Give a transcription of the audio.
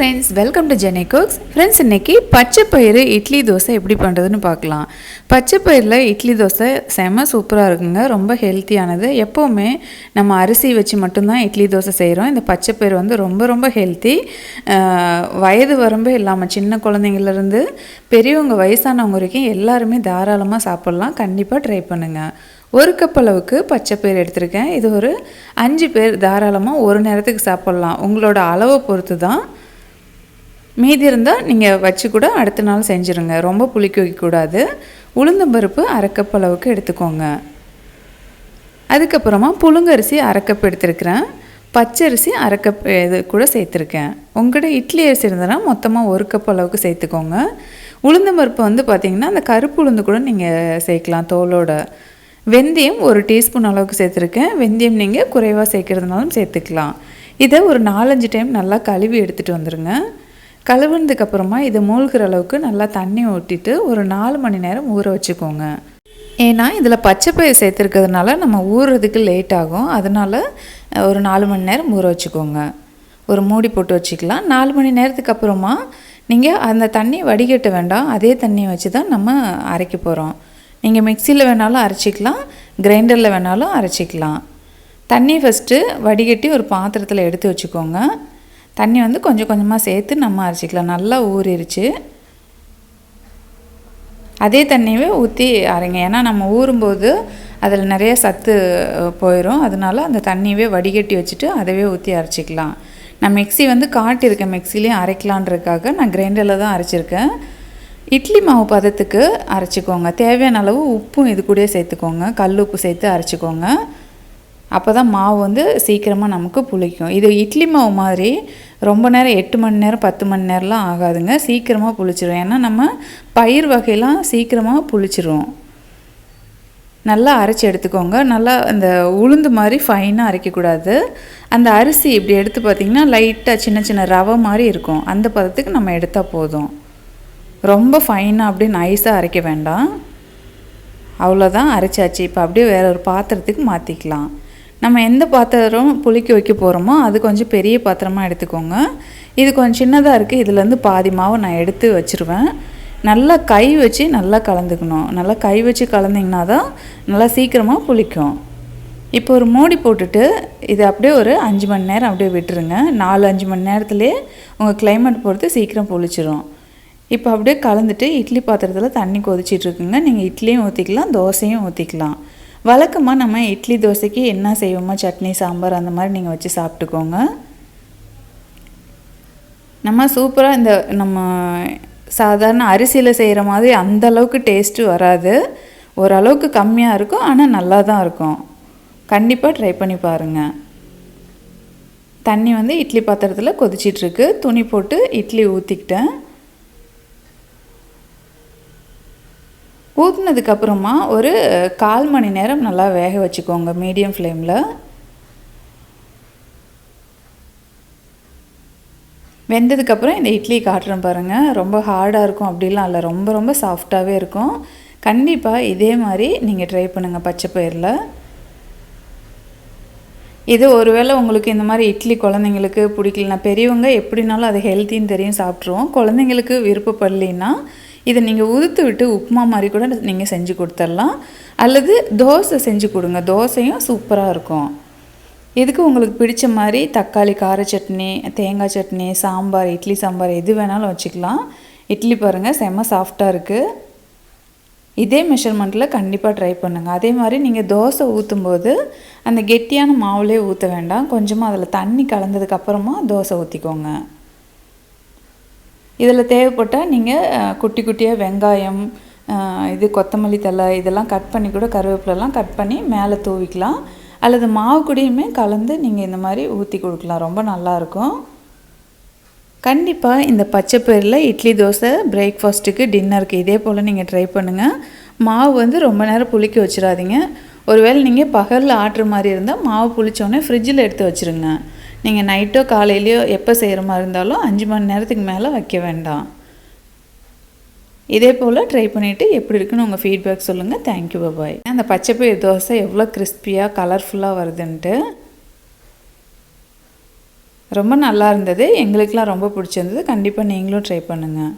Friends welcome to Jeni cooks friends இன்றைக்கி பச்சை பயிறு இட்லி தோசை எப்படி பண்ணுறதுன்னு பார்க்கலாம். பச்சை பயிரில் இட்லி தோசை செம சூப்பராக இருக்குங்க. ரொம்ப ஹெல்த்தியானது எப்போவுமே நம்ம அரிசி வச்சு மட்டும்தான் இட்லி தோசை செய்கிறோம் இந்த பச்சை பயிறு வந்து ரொம்ப ரொம்ப ஹெல்த்தி வயது வரம்பே இல்லாமல் சின்ன குழந்தைங்கள்லேருந்து பெரியவங்க வயசானவங்க வரைக்கும் எல்லாருமே தாராளமாக சாப்பிட்லாம். கண்டிப்பாக ட்ரை பண்ணுங்கள் ஒரு கப் அளவுக்கு பச்சை பயிர் எடுத்திருக்கேன். இது ஒரு அஞ்சு பேர் தாராளமாக ஒரு நேரத்துக்கு சாப்பிட்லாம். உங்களோட அளவை பொறுத்து தான் மீதி இருந்தால் நீங்கள் வச்சு கூட அடுத்த நாள் செஞ்சுருங்க. ரொம்ப புளிக்க வைக்கக்கூடாது உளுந்தம்பருப்பு அரை அளவுக்கு எடுத்துக்கோங்க. அதுக்கப்புறமா புழுங்கரிசி அரைக்கப் எடுத்துருக்கிறேன். பச்சரிசி அரைக்கப் இது கூட சேர்த்துருக்கேன். உங்கள்கிட்ட இட்லி அரிசி இருந்ததுன்னா மொத்தமாக ஒரு கப் அளவுக்கு சேர்த்துக்கோங்க. உளுந்தம்பருப்பு வந்து பார்த்திங்கன்னா அந்த கருப்பு உளுந்து கூட நீங்கள் சேர்க்கலாம் தோலோட. வெந்தயம் ஒரு டீஸ்பூன் அளவுக்கு சேர்த்துருக்கேன். வெந்தயம் நீங்கள் குறைவாக சேர்க்குறதுனாலும் சேர்த்துக்கலாம். இதை ஒரு நாலஞ்சு டைம் நல்லா கழுவி எடுத்துகிட்டு வந்துடுங்க கழுவுனதுக்கப்புறமா இதை மூழ்கிற அளவுக்கு நல்லா தண்ணி ஊற்றிட்டு ஒரு நாலு மணி நேரம் ஊற வச்சுக்கோங்க. ஏன்னா இதில் பச்சை பயிர் சேர்த்துருக்கிறதுனால நம்ம ஊறுறதுக்கு லேட் ஆகும். அதனால் ஒரு நாலு மணி நேரம் ஊற வச்சுக்கோங்க. ஒரு மூடி போட்டு வச்சுக்கலாம். நாலு மணி நேரத்துக்கு அப்புறமா நீங்கள் அந்த தண்ணி வடிகட்ட வேண்டாம். அதே தண்ணியை வச்சு தான் நம்ம அரைக்க போகிறோம் நீங்கள் மிக்சியில் வேணாலும் அரைச்சிக்கலாம். கிரைண்டரில் வேணாலும் அரைச்சிக்கலாம். தண்ணி ஃபஸ்ட்டு வடிகட்டி ஒரு பாத்திரத்தில் எடுத்து வச்சுக்கோங்க. தண்ணி வந்து கொஞ்சம் கொஞ்சமாக சேர்த்து நம்ம அரைச்சிக்கலாம். நல்லா ஊறிடுச்சு அதே தண்ணியவே ஊற்றி அரைங்க. ஏன்னா நம்ம ஊறும்போது அதில் நிறைய சத்து போயிடும் அதனால அந்த தண்ணியவே வடிகட்டி வச்சுட்டு அதவே ஊற்றி அரைச்சிக்கலாம். நான் மிக்சி வந்து காட்டியிருக்கேன். மிக்சிலையும் அரைக்கலான்றதுக்காக நான் கிரைண்டரில் தான் அரைச்சிருக்கேன். இட்லி மாவு பதத்துக்கு அரைச்சிக்கோங்க. தேவையான அளவு உப்பும் இது கூட சேர்த்துக்கோங்க. கல் உப்பு சேர்த்து அரைச்சிக்கோங்க. அப்போ தான் மாவு வந்து சீக்கிரமாக நமக்கு புளிக்கும். இது இட்லி மாவு மாதிரி ரொம்ப நேரம் எட்டு மணி நேரம் பத்து மணி நேரம்லாம் ஆகாதுங்க. சீக்கிரமாக புளிச்சிரும். ஏன்னா நம்ம பயிர் வகையெல்லாம் சீக்கிரமாக புளிச்சிரும். நல்லா அரைச்சி எடுத்துக்கோங்க. நல்லா அந்த உளுந்து மாதிரி ஃபைனாக அரைக்கக்கூடாது. அந்த அரிசி இப்படி எடுத்து பார்த்திங்கன்னா லைட்டாக சின்ன சின்ன ரவை மாதிரி இருக்கும். அந்த பதத்துக்கு நம்ம எடுத்தால் போதும். ரொம்ப ஃபைனாக அப்படியே நைஸாக அரைக்க வேண்டாம். அவ்வளோதான் அரைச்சாச்சு. இப்போ அப்படியே வேற ஒரு பாத்திரத்துக்கு மாற்றிக்கலாம் நம்ம எந்த பாத்திரம் புளிக்க வைக்க போகிறோமோ அது கொஞ்சம் பெரிய பாத்திரமாக எடுத்துக்கோங்க. இது கொஞ்சம் சின்னதாக இருக்குது இதுலேருந்து பாதி மாவு நான் எடுத்து வச்சுருவேன். நல்லா கை வச்சு நல்லா கலந்துக்கணும். நல்லா கை வச்சு கலந்திங்கன்னா தான் நல்லா சீக்கிரமாக புளிக்கும். இப்போ ஒரு மூடி போட்டுட்டு இதை அப்படியே ஒரு அஞ்சு மணி நேரம் அப்படியே விட்டுருங்க. நாலு அஞ்சு மணி நேரத்துலேயே உங்கள் கிளைமேட் பொறுத்து சீக்கிரம் புளிச்சிரும். இப்போ அப்படியே கலந்துட்டு இட்லி பாத்திரத்தில் தண்ணி கொதிச்சிட்ருக்குங்க நீங்கள் இட்லியும் ஊற்றிக்கலாம் தோசையும் ஊற்றிக்கலாம் வழக்கமாக நம்ம இட்லி தோசைக்கு என்ன செய்வோமோ சட்னி சாம்பார் அந்த மாதிரி நீங்கள் வச்சு சாப்பிட்டுக்கோங்க. நம்ம சூப்பராக இந்த நம்ம சாதாரண அரிசியில் செய்கிற மாதிரி அந்த அளவுக்கு டேஸ்ட்டு வராது. ஓரளவுக்கு கம்மியாக இருக்கும் ஆனால் நல்லா தான் இருக்கும். கண்டிப்பாக ட்ரை பண்ணி பாருங்கள் தண்ணி வந்து இட்லி பாத்திரத்தில் கொதிச்சிட்ருக்கு துணி போட்டு இட்லி ஊற்றிக்கிட்டேன் ஊற்றினதுக்கப்புறமா ஒரு கால் மணி நேரம் நல்லா வேக வச்சுக்கோங்க மீடியம் ஃப்ளேமில். வெந்ததுக்கப்புறம் இந்த இட்லி காட்டுறேன் பாருங்கள் ரொம்ப ஹார்டாக இருக்கும் அப்படிலாம் இல்லை. ரொம்ப ரொம்ப சாஃப்டாகவே இருக்கும். கண்டிப்பாக இதே மாதிரி நீங்கள் ட்ரை பண்ணுங்கள் பச்சை பயிரில். இது ஒருவேளை உங்களுக்கு இந்த மாதிரி இட்லி குழந்தைங்களுக்கு பிடிக்கலனா பெரியவங்க எப்படினாலும் அது ஹெல்த்தின்னு தெரியும் சாப்பிட்ருவோம் குழந்தைங்களுக்கு விருப்பப்படலைன்னா இதை நீங்கள் உதுத்து விட்டு உப்புமா மாதிரி கூட நீங்கள் செஞ்சு கொடுத்துடலாம். அல்லது தோசை செஞ்சு கொடுங்க. தோசையும் சூப்பராக இருக்கும். இதுக்கு உங்களுக்கு பிடிச்ச மாதிரி தக்காளி கார சட்னி தேங்காய் சட்னி சாம்பார் இட்லி சாம்பார் எது வேணாலும் வச்சுக்கலாம். இட்லி பாருங்கள் செம்ம சாஃப்டாக இருக்குது இதே மெஷர்மெண்ட்டில் கண்டிப்பாக ட்ரை பண்ணுங்கள் அதே மாதிரி நீங்கள் தோசை ஊற்றும் போது அந்த கெட்டியான மாவுலேயே ஊற்ற வேண்டாம். கொஞ்சமாக அதில் தண்ணி கலந்ததுக்கப்புறமா தோசை ஊற்றிக்கோங்க இதில் தேவைப்பட்டால் நீங்கள் குட்டி குட்டியாக வெங்காயம் இது கொத்தமல்லி தலை இதெல்லாம் கட் பண்ணி கூட கருவேப்பிலெல்லாம் கட் பண்ணி மேலே தூவிக்கலாம். அல்லது மாவு கூடயுமே கலந்து நீங்கள் இந்த மாதிரி ஊற்றி கொடுக்கலாம். ரொம்ப நல்லாயிருக்கும். கண்டிப்பாக இந்த பச்சை பயிரில் இட்லி தோசை பிரேக்ஃபாஸ்ட்டுக்கு டின்னருக்கு இதே போல் நீங்கள் ட்ரை பண்ணுங்கள் மாவு வந்து ரொம்ப நேரம் புளிக்க வச்சிடாதீங்க. ஒருவேளை நீங்கள் பகலில் ஆட்டுற மாதிரி இருந்தால் மாவு புளிச்சோடனே ஃப்ரிட்ஜில் எடுத்து வச்சுருங்க. நீங்கள் நைட்டோ காலையிலையோ எப்போ செய்கிற மாதிரி இருந்தாலும் அஞ்சு மணி நேரத்துக்கு மேலே வைக்க வேண்டாம். இதே போல் ட்ரை பண்ணிவிட்டு எப்படி இருக்குன்னு உங்கள் ஃபீட்பேக் சொல்லுங்கள் தேங்க்யூ பாய் அந்த பச்சைப்பயிர் தோசை எவ்வளோ கிறிஸ்பியாக கலர்ஃபுல்லாக வருதுன்ட்டு. ரொம்ப நல்லா இருந்தது. எங்களுக்கெலாம் ரொம்ப பிடிச்சிருந்தது. கண்டிப்பாக நீங்களும் ட்ரை பண்ணுங்கள்